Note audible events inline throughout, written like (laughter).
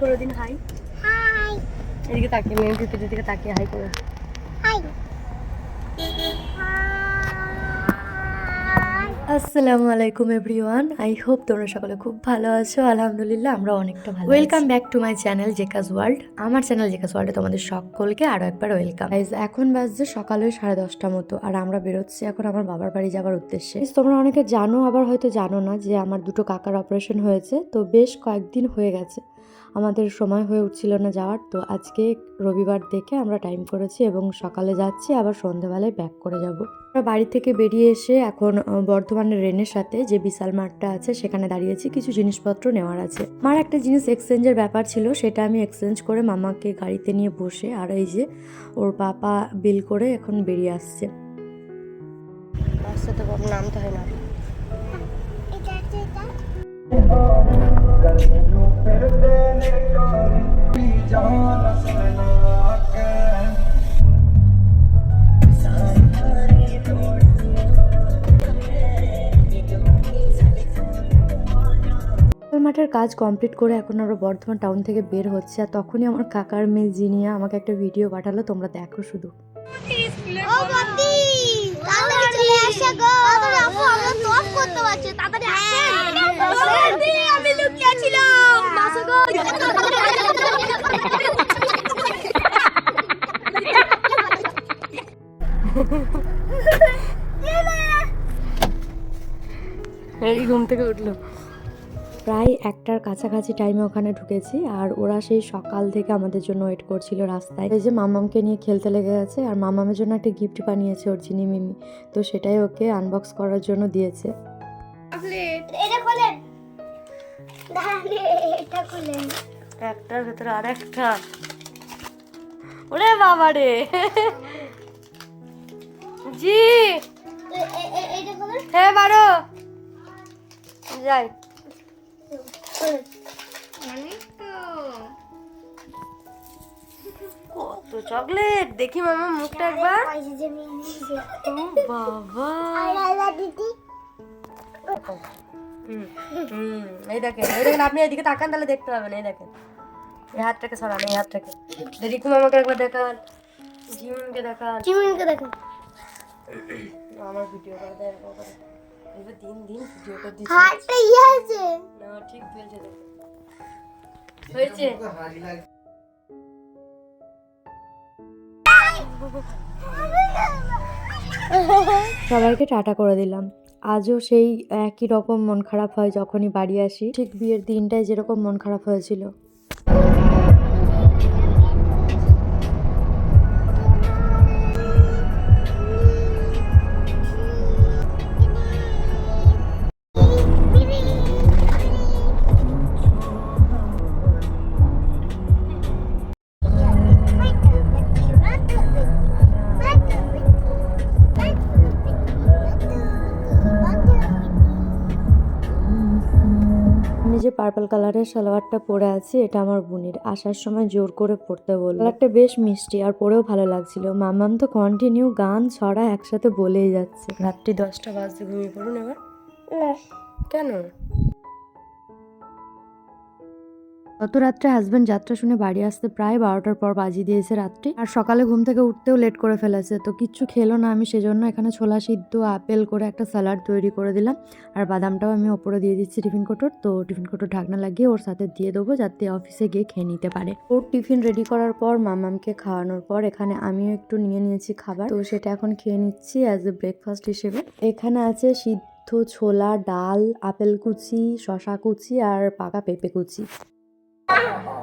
করে দিন high high এদিকে তাকিয়ে মেয়ে ভিতরের দিকে তাকিয়ে হাই করে হাই আসসালামু আলাইকুম এভরিওয়ান আই হোপ তোমরা সকলে খুব ভালো আছো। আলহামদুলিল্লাহ আমরা অনেকটা ভালো welcome back to my channel Jhakaas world আমার চ্যানেল জেকাস ওয়ার্ল্ডে তোমাদের সকলকে আরও একবার ওয়েলকাম এখন বাজছে সকালে সাড়ে দশটা মতো আর আমরা বেরোচ্ছি এখন আমার বাবার বাড়ি যাওয়ার উদ্দেশ্যে। তোমরা অনেকে জানো আবার হয়তো জানো না যে আমার দুটো কাকার অপারেশন হয়েছে তো বেশ কয়েকদিন হয়ে গেছে। আমাদের সময় হয়ে উঠছিল না যাওয়ার। তো আজকে রবিবার দেখে আমরা টাইম করেছি এবং সকালে যাচ্ছি আবার সন্ধ্যাবেলায় ব্যাক করে যাব। আমরা বাড়ি থেকে বেরিয়ে এসে এখন বর্ধমানের রেনের সাথে যে বিশাল মাঠটা আছে সেখানে দাঁড়িয়েছি। কিছু জিনিসপত্র নেওয়ার আছে। আমার একটা জিনিস এক্সচেঞ্জের ব্যাপার ছিল সেটা আমি এক্সচেঞ্জ করে মামাকে গাড়িতে নিয়ে বসে আর এই যে ওর পাপা বিল করে এখন বেরিয়ে আসছে। রাস্তাতে নামতে হয় না। কাজ কমপ্লিট করে এখন আমরা বর্ধমান টাউন থেকে বের হচ্ছে আর তখনই আমার কাকার মেয়ে জিনিয়া আমাকে একটা ভিডিও পাঠালো তোমরা দেখো শুধু। ছিলাম আসো গো। (laughs) এই ঘুম থেকে উঠল। প্রায় একটার কাছাকাছি টাইমে ওখানে ঢুকেছি আর ওরা সেই সকাল থেকে আমাদের জন্য ওয়েট করছিল রাস্তায়। এই যে মামামকে নিয়ে খেলতে লেগে গেছে আর মামামের জন্য একটা গিফট বানিয়েছে ওর চিনি মিমি। তো সেটাই ওকে আনবক্স করার জন্য দিয়েছে। একটার ভেতরে আর একটা। ওরে বাবা রে! জি! হ্যাঁ বারো যাই। কত চকলেট দেখি মামা মুখটা একবার। ও বাবা এই দেখেন এই দেখেন আপনি এদিকে তাকান তাহলে দেখতে পাবেন এই দেখেন। এই হাতটাকে সরান এই হাতটাকে। রিকু মামাকে একবার দেখান। জিমকে দেখান। চিমিনকে দেখো আমার ভিডিও করে দেয়। এবার দিন দিন ভিডিও করে দিচ্ছি। হাতটা ইয়ে আছে। না ঠিক ফেলছে দেখো হয়েছে? সবাইকে টাটা করে দিলাম। আজও সেই একই রকম মন খারাপ হয় যখনই বাড়ি আসি। ঠিক বিয়ের দিনটায় যেরকম মন খারাপ হয়েছিল। আমি যে পার্পল কালারের সালোয়ারটা পরে আছি এটা আমার বোনের। আসার সময় জোর করে পড়তে বলল। কালারটা বেশ মিষ্টি আর পরেও ভালো লাগছিল। মামাম তো কন্টিনিউ গান ছড়া একসাথে বলেই যাচ্ছে। রাত্রি দশটা বাজতে ঘুমিয়ে পড়ুন এবার? কেন? গত রাত্রে হাজব্যান্ড যাত্রা শুনে বাড়ি আসতে প্রায় বারোটার পর বাজিয়ে দিয়েছে রাত্রি। আর সকালে ঘুম থেকে উঠতেও লেট করে ফেলেছে। তো কিচ্ছু খেলো না আমি, সেজন্য এখানে ছোলা সিদ্ধ, আপেল করে একটা স্যালাড তৈরি করে দিলাম। আর বাদামটাও আমি ওপরে দিয়ে দিচ্ছি টিফিন কোটোর। তো টিফিন কোটো ঢাকনা লাগিয়ে ওর সাথে দিয়ে দেবো যাতে অফিসে গিয়ে খেয়ে নিতে পারে। ওর টিফিন রেডি করার পর মামামকে খাওয়ানোর পর এখানে আমিও একটু নিয়ে নিয়েছি খাবার। তো সেটা এখন খেয়ে নিচ্ছি অ্যাজ এ ব্রেকফাস্ট হিসেবে। এখানে আছে সিদ্ধ ছোলা, ডাল, আপেল কুচি শশা কুচি আর পাকা পেঁপে কুচি।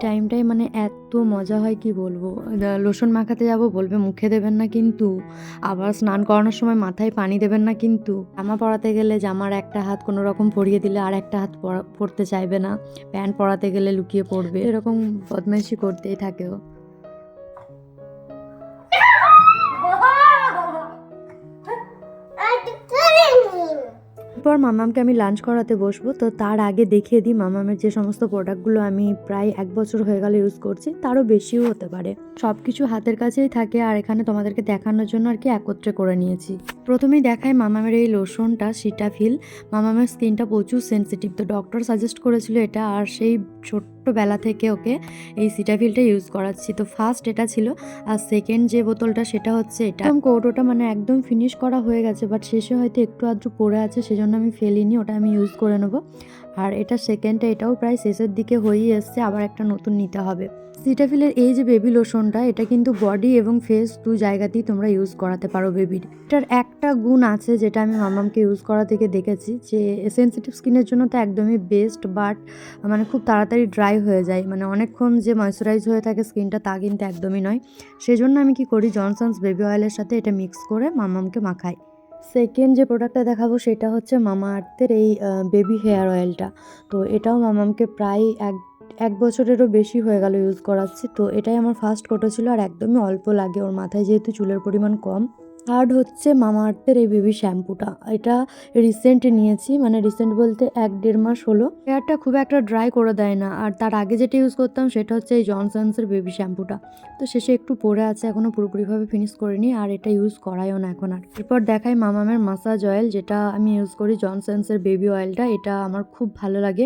টাইমটাই মানে এত মজা হয়, কি বলব? লোশন মাখাতে যাব বলবে, মুখে দেবেন না কিন্তু। আবার স্নান করানোর সময় মাথায় পানি দেবেন না কিন্তু। জামা পরাতে গেলে জামার একটা হাত কোনো রকম পরিয়ে দিলে আর একটা হাত পরা- পরতে চাইবে না। প্যান্ট পরাতে গেলে লুকিয়ে পড়বে। এরকম বদমাইশি করতেই থাকে এরপর মামামকে আমি লাঞ্চ করাতে বসবো, তো তার আগে দেখিয়ে দিই মামামের যে সমস্ত প্রোডাক্টগুলো আমি প্রায় এক বছর হয়ে গেল ইউজ করছি, তারও বেশিও হতে পারে। সব কিছু হাতের কাছেই থাকে আর এখানে তোমাদেরকে দেখানোর জন্য আর কি একত্রে করে নিয়েছি। প্রথমেই দেখায় মামামের এই লোশনটা সিটাফিল মামামের স্কিনটা প্রচুর সেন্সিটিভ তো ডক্টর সাজেস্ট করেছিল এটা আর সেই ছোট্ট ছোট্টবেলা থেকে ওকে এই সিটাফিলটা ইউজ করাচ্ছি। তো ফার্স্ট এটা ছিল, আর সেকেন্ড যে বোতলটা সেটা হচ্ছে এটা। কৌটোটা মানে একদম ফিনিশ করা হয়ে গেছে বাট শেষে হয়তো একটু আধটু পড়ে আছে, সেজন্য আমি ফেলিনি, ওটা আমি ইউজ করে নেব। আর এটা সেকেন্ডটা এটাও প্রায় শেষের দিকে হয়েই এসছে, আবার একটা নতুন নিতে হবে। সিটাফিলের এই যে বেবি লোশনটা এটা কিন্তু বডি এবং ফেস দু জায়গাতেই তোমরা ইউজ করাতে পারো বেবির এটার একটা গুণ আছে যেটা আমি মামামকে ইউজ করা থেকে দেখেছি, যে সেন্সিটিভ স্কিনের জন্য তো একদমই বেস্ট বাট মানে খুব তাড়াতাড়ি ড্রাই হয়ে যায়। মানে অনেকক্ষণ যে ময়শ্চারাইজ হয়ে থাকে স্কিনটা তা কিন্তু একদমই নয়। সেজন্য আমি কি করি জনসন্স বেবি অয়েলের সাথে এটা মিক্স করে মামামকে মাখাই। সেকেন্ড যে প্রোডাক্টটা দেখাবো সেটা হচ্ছে মামা আর্থের এই বেবি হেয়ার অয়েলটা তো এটাও মামামকে প্রায় এক এক বছরেরও বেশি হয়ে গেল ইউজ করাচ্ছি। তো এটাই আমার ফার্স্ট কোটো ছিল আর একদমই অল্প লাগে। ওর মাথায় যেহেতু চুলের পরিমাণ কম। থার্ড হচ্ছে মামা আর্থের এই বেবি শ্যাম্পুটা। এটা রিসেন্ট নিয়েছি মানে রিসেন্ট বলতে এক দেড় মাস হলো। হেয়ারটা খুব একটা ড্রাই করে দেয় না, আর তার আগে যেটা ইউজ করতাম সেটা হচ্ছে এই জনসন্সের বেবি শ্যাম্পুটা। তো শেষে একটু পরে আছে এখনও পুরোপুরিভাবে ফিনিশ করিনি, আর এটা ইউজ করাইও না এখন আর। এরপর দেখাই মামামের মাসাজ অয়েল যেটা আমি ইউজ করি জনসন্সের বেবি অয়েলটা এটা আমার খুব ভালো লাগে।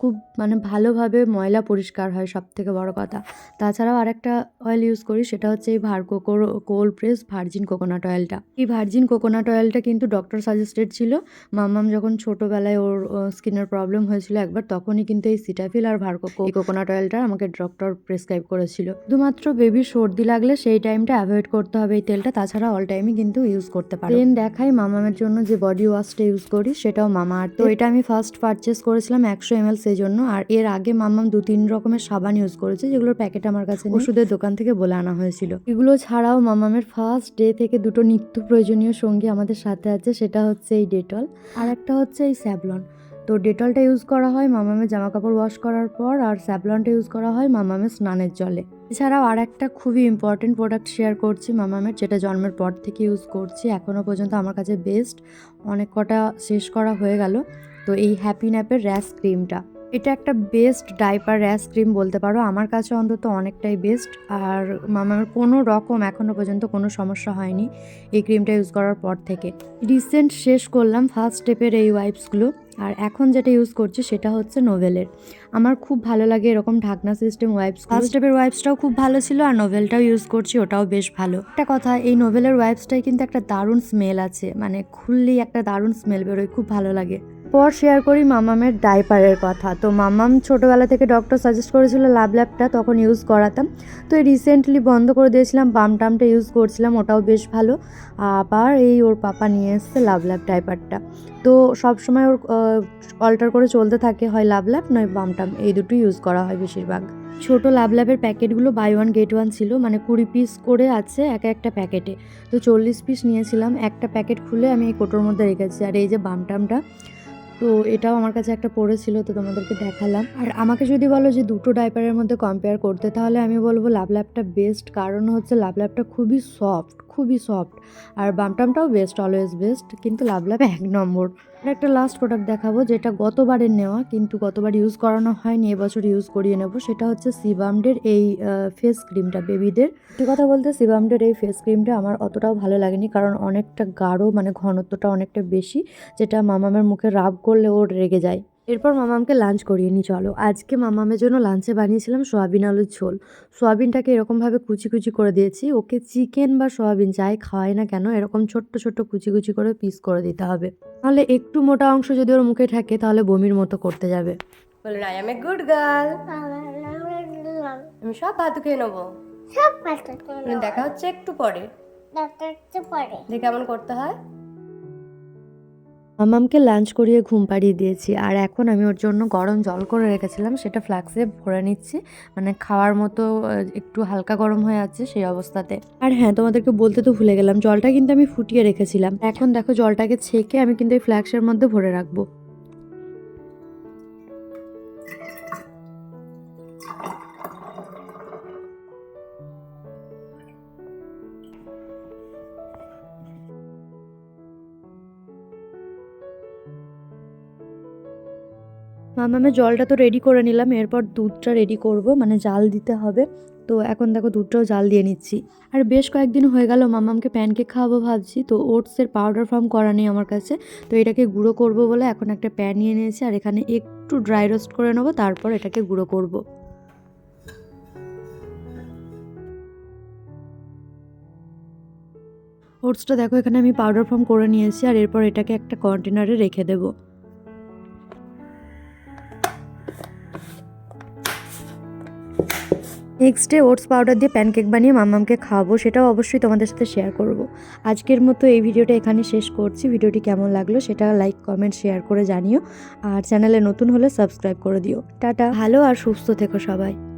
খুব মানে ভালোভাবে ময়লা পরিষ্কার হয় সব থেকে বড় কথা। তাছাড়াও আরেকটা অয়েল ইউজ করি সেটা হচ্ছে এই ভার্কোকোর কোল্ড প্রেস ভার্জিন কোকোনাট অয়েলটা এই ভার্জিন কোকোনাট অয়েলটা কিন্তু ডক্টর সাজেস্টেড ছিল। মাম্মাম যখন ছোটোবেলায় ওর স্কিনের প্রবলেম হয়েছিল একবার তখনই কিন্তু এই সিটাফিল আর ভার্কোকো কোকোনাট অয়েলটা আমাকে ডক্টর প্রেসক্রাইব করেছিল। শুধুমাত্র বেবির সর্দি লাগলে সেই টাইমটা অ্যাভয়েড করতে হবে এই তেলটা তাছাড়া অল টাইমই কিন্তু ইউজ করতে পারো। দেন দেখাই মামামের জন্য যে বডি ওয়াশটা ইউজ করি সেটাও মামা। আর তো এটা আমি ফার্স্ট পারচেস করেছিলাম একশো এমএল সেই জন্য। আর এর আগে মামাম দু তিন রকমের সাবান ইউজ করেছে, যেগুলোর প্যাকেট আমার কাছে ওষুধের দোকান থেকে বলে আনা হয়েছিল। এগুলো ছাড়াও মামামের ফার্স্ট ডে থেকে দুটো নিত্য প্রয়োজনীয় সঙ্গী আমাদের সাথে আছে, সেটা হচ্ছে এই ডেটল আর একটা হচ্ছে এই স্যাভলন তো ডেটলটা ইউজ করা হয় মামামের জামা কাপড় ওয়াশ করার পর, আর স্যাভলনটা ইউজ করা হয় মামামের স্নানের জলে। এছাড়াও আর একটা খুবই ইম্পর্টেন্ট প্রোডাক্ট শেয়ার করছি মামামের যেটা জন্মের পর থেকে ইউজ করছি এখনও পর্যন্ত আমার কাছে বেস্ট অনেক কটা শেষ করা হয়ে গেল। তো এই হ্যাপি ন্যাপের র্যাশ ক্রিমটা এটা একটা বেস্ট ডাইপার র্যাশ ক্রিম বলতে পারো। আমার কাছে অন্তত অনেকটাই বেস্ট আর আমার কোনো রকম এখনও পর্যন্ত কোনো সমস্যা হয়নি এই ক্রিমটা ইউজ করার পর থেকে। রিসেন্ট শেষ করলাম ফার্স্ট স্টেপের এই ওয়াইপসগুলো আর এখন যেটা ইউজ করছি সেটা হচ্ছে নোভেলের আমার খুব ভালো লাগে এরকম ঢাকনা সিস্টেম ওয়াইপস ফার্স্ট স্টেপের ওয়াইপসটাও খুব ভালো ছিল আর নোভেলটাও ইউজ করছি ওটাও বেশ ভালো। একটা কথা এই নোভেলের ওয়াইপসটাই কিন্তু একটা দারুণ স্মেল আছে। মানে খুললেই একটা দারুণ স্মেল বেরোয় খুব ভালো লাগে। পর শেয়ার করি মামামের ডাইপারের কথা। তো মামাম ছোটোবেলা থেকে ডক্টর সাজেস্ট করেছিল লাভ ল্যাবটা তখন ইউজ করাতাম। তো এই রিসেন্টলি বন্ধ করে দিয়েছিলাম, বাম টামটা ইউজ করছিলাম, ওটাও বেশ ভালো। আবার এই ওর পাপা নিয়ে এসছে লাভ ল্যাব ডাইপারটা তো সব সময় ওর অল্টার করে চলতে থাকে, হয় লাভ ল্যাব নয় বাম টাম, এই দুটো ইউজ করা হয় বেশিরভাগ। ছোট লাভ ল্যাবের প্যাকেটগুলো বাই ওয়ান গেট ওয়ান ছিল মানে কুড়ি পিস করে আছে এক একটা প্যাকেটে। তো চল্লিশ পিস নিয়েছিলাম, একটা প্যাকেট খুলে আমি এই কোটোর মধ্যে রেখেছি। আর এই যে বাম বামটামটা তো এটাও আমার কাছে একটা পড়েছিল, তো তোমাদেরকে দেখালাম। আর আমাকে যদি বলো যে দুটো ডাইপারের মধ্যে কম্পেয়ার করতে, তাহলে আমি বলব লাভ ল্যাপটা বেস্ট কারণ হচ্ছে লাভ ল্যাপটা খুবই সফট খুবই সফট আর বামটামটাও বেস্ট অলওয়েজ বেস্ট কিন্তু লাভ লাভ এক নম্বর। একটা লাস্ট প্রোডাক্ট দেখাবো, যেটা গতবারের নেওয়া, কিন্তু গতবার ইউজ করানো হয়নি, এবছর ইউজ করিয়ে নেব, সেটা হচ্ছে সিবামডের এই ফেস ক্রিমটা বেবিদের সত্যি কথা বলতে সিবামডের এই ফেস ক্রিমটা আমার অতটাও ভালো লাগেনি, কারণ অনেকটা গাঢ় মানে ঘনত্বটা অনেকটা বেশি, যেটা মামামের মুখে রাব করলে ওর রেগে যায়। এরপর মামামকে লাঞ্চ করিয়ে নি চলো। আজকে মামামের জন্য লাঞ্চে বানিয়েছিলাম সোয়াবিন আলুর ঝোল। সোয়াবিনটাকে এরকমভাবে কুচি কুচি করে দিয়েছি। ওকে চিকেন বা সোয়াবিন যাই খাওয়াই না কেন এরকম ছোট্ট ছোট্ট কুচি কুচি করে পিস করে দিতে হবে। তাহলে একটু মোটা অংশ যদি ওর মুখে থাকে তাহলে বমির মতো করতে যাবে। বলে I am a good girl আমি সব ভাত খেয়ে নেব। সব দেখা হচ্ছে একটু পরে। ডাক্তার তো পরে। দেখে কেমন করতে হয়? মামামকে লাঞ্চ করিয়ে ঘুম পাড়িয়ে দিয়েছি। আর এখন আমি ওর জন্য গরম জল করে রেখেছিলাম, সেটা ফ্লাক্সে ভরে নিচ্ছি। মানে খাওয়ার মতো একটু হালকা গরম হয়ে আছে সেই অবস্থাতে। আর হ্যাঁ তোমাদেরকে বলতে তো ভুলে গেলাম, জলটা কিন্তু আমি ফুটিয়ে রেখেছিলাম। এখন দেখো জলটাকে ছেঁকে আমি কিন্তু এই ফ্ল্যাক্সের মধ্যে ভরে রাখব। মামামের জলটা তো রেডি করে নিলাম, এরপর দুধটা রেডি করব মানে জাল দিতে হবে। তো এখন দেখো দুধটাও জাল দিয়ে নিচ্ছি। আর বেশ কয়েকদিন হয়ে গেল মামামকে প্যানকেক খাওয়াবো ভাবছি, তো ওটসের পাউডার ফর্ম করা নেই আমার কাছে। তো এটাকে গুঁড়ো করব বলে এখন একটা প্যান নিয়ে নিয়েছি, আর এখানে একটু ড্রাই রোস্ট করে নেব, তারপর এটাকে গুঁড়ো করব। ওটসটা দেখো এখানে আমি পাউডার ফর্ম করে নিয়েছি, আর এরপর এটাকে একটা কন্টেনারে রেখে দেবো। নেক্সট ডে ওটস পাউডার দিয়ে প্যানকেক বানিয়ে মামামকে খাওয়াবো, সেটাও অবশ্যই তোমাদের সাথে শেয়ার করব। আজকের মতো এই ভিডিওটা এখানে শেষ করছি। ভিডিওটি কেমন লাগল সেটা লাইক কমেন্ট শেয়ার করে জানিও। আর চ্যানেলে নতুন হলে সাবস্ক্রাইব করে দিও। টাটা। ভালো আর সুস্থ থেকো সবাই।